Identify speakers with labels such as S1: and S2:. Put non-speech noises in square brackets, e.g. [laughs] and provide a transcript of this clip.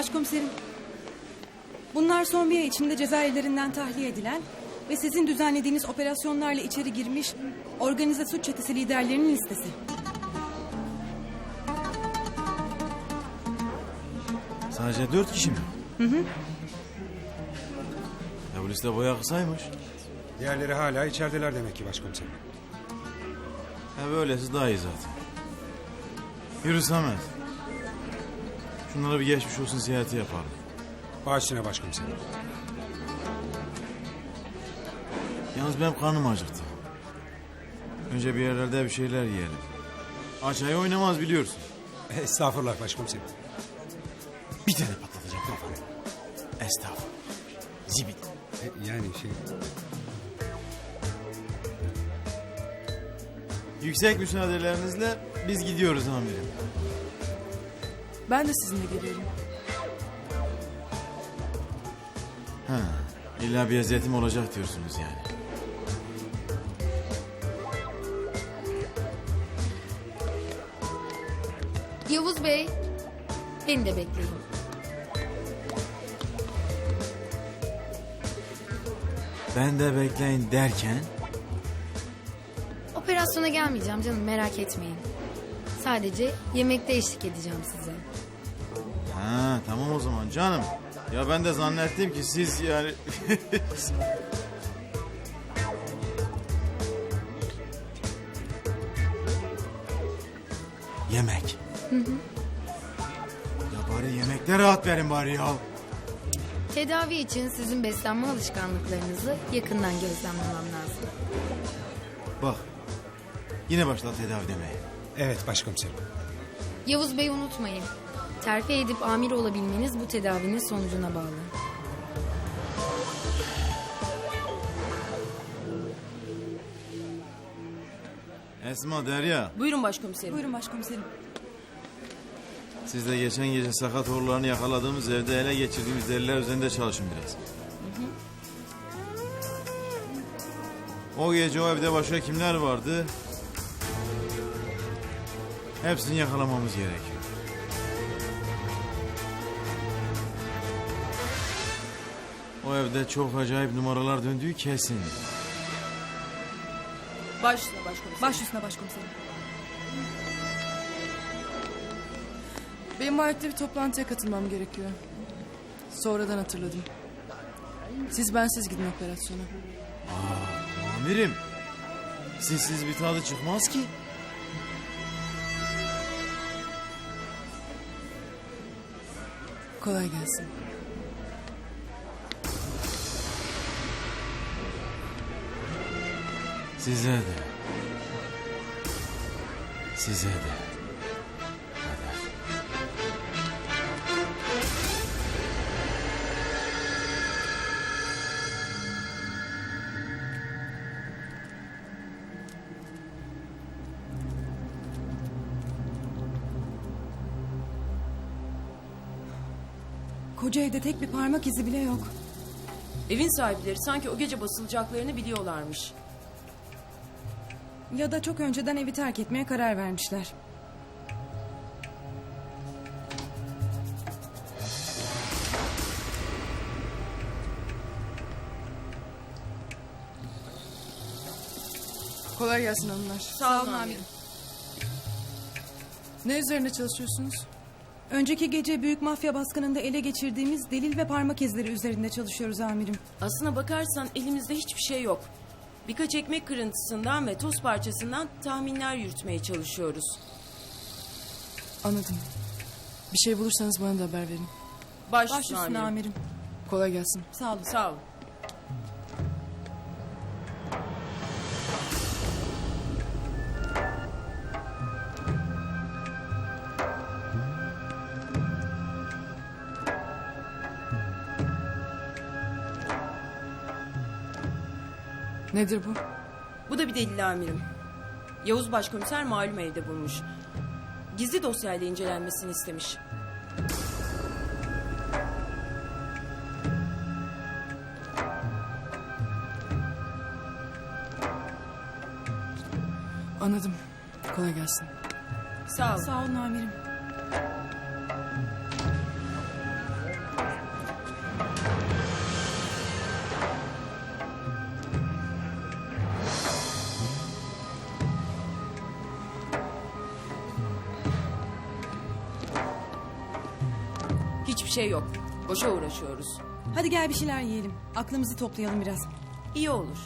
S1: Başkomiserim. Bunlar son bir ay içinde cezaevlerinden tahliye edilen ve sizin düzenlediğiniz operasyonlarla içeri girmiş organize suç çetesi liderlerinin listesi.
S2: Sadece dört kişi mi? Hı hı. Ya bu liste bayağı kısaymış.
S3: Diğerleri hala içerideler demek ki başkomiserim.
S2: Ya böylesi daha iyi zaten. Yürü Samet. Şunlara bir geçmiş olsun ziyareti yapalım.
S3: Bağışına başkomiserim.
S2: Yalnız benim karnım acıktı. Önce bir yerlerde bir şeyler yiyelim. Aç ayı oynamaz biliyorsun.
S3: Estağfurullah başkomiserim.
S2: Bir tane patlatacak kafanı. Estağfurullah. Zibit.
S3: E, yani şey...
S2: Yüksek müsaadelerinizle biz gidiyoruz amirim.
S4: Ben de sizinle geliyorum.
S2: Ha, illa bir eziyetim olacak diyorsunuz yani.
S5: Yavuz Bey, beni de bekleyin.
S2: Ben de bekleyin derken...
S5: Operasyona gelmeyeceğim canım merak etmeyin. Sadece yemekte eşlik edeceğim size.
S2: Ha tamam o zaman canım. Ya ben de zannettim ki siz yani... [laughs] Yemek. Ya bari yemekte rahat verin bari ya.
S5: Tedavi için sizin beslenme alışkanlıklarınızı yakından gözlemlemem lazım.
S2: Bak. Yine başla tedavi demeye.
S3: Evet başkomiserim.
S5: Yavuz Bey unutmayın. Terfi edip amir olabilmeniz bu tedavinin sonucuna bağlı.
S2: Esma Derya.
S4: Buyurun başkomiserim.
S1: Buyurun başkomiserim.
S2: Siz de geçen gece sakat oğullarını yakaladığımız evde ele geçirdiğimiz deliller üzerinde çalışın biraz. O gece o evde başka kimler vardı? Hepsini yakalamamız gerekiyor. O evde çok acayip numaralar döndüğü kesin.
S4: Baş üstüne başkomiserim.
S1: Baş üstüne başkomiserim.
S4: Benim ayakta bir toplantıya katılmam gerekiyor. Sonradan hatırladım. Siz bensiz gidin operasyona.
S2: Amirim, sizsiz bir tadı çıkmaz ki.
S4: Kolay gelsin.
S2: Size de. Size de. Kader.
S1: Koca evde tek bir parmak izi bile yok.
S6: Evin sahipleri sanki o gece basılacaklarını biliyorlarmış.
S1: Ya da çok önceden evi terk etmeye karar vermişler.
S4: Kolay gelsin hanımlar.
S1: Sağ olun amirim.
S4: Ne üzerine çalışıyorsunuz?
S1: Önceki gece büyük mafya baskınında ele geçirdiğimiz delil ve parmak izleri üzerinde çalışıyoruz amirim.
S6: Aslına bakarsan elimizde hiçbir şey yok. Birkaç ekmek kırıntısından ve toz parçasından tahminler yürütmeye çalışıyoruz.
S4: Anladım. Bir şey bulursanız bana da haber verin.
S6: Baş,
S1: Baş
S6: üstüne
S1: amirim.
S4: Kolay gelsin.
S1: Sağ olun.
S6: Sağ ol.
S4: Nedir bu?
S6: Bu da bir delil amirim. Yavuz Başkomiser malum evde bulmuş. Gizli dosyayla incelenmesini istemiş.
S4: Anladım. Kolay gelsin.
S6: Sağ ol.
S1: Sağ olun amirim.
S6: Hiçbir şey yok. Boşa uğraşıyoruz.
S1: Hadi gel bir şeyler yiyelim. Aklımızı toplayalım biraz.
S6: İyi olur.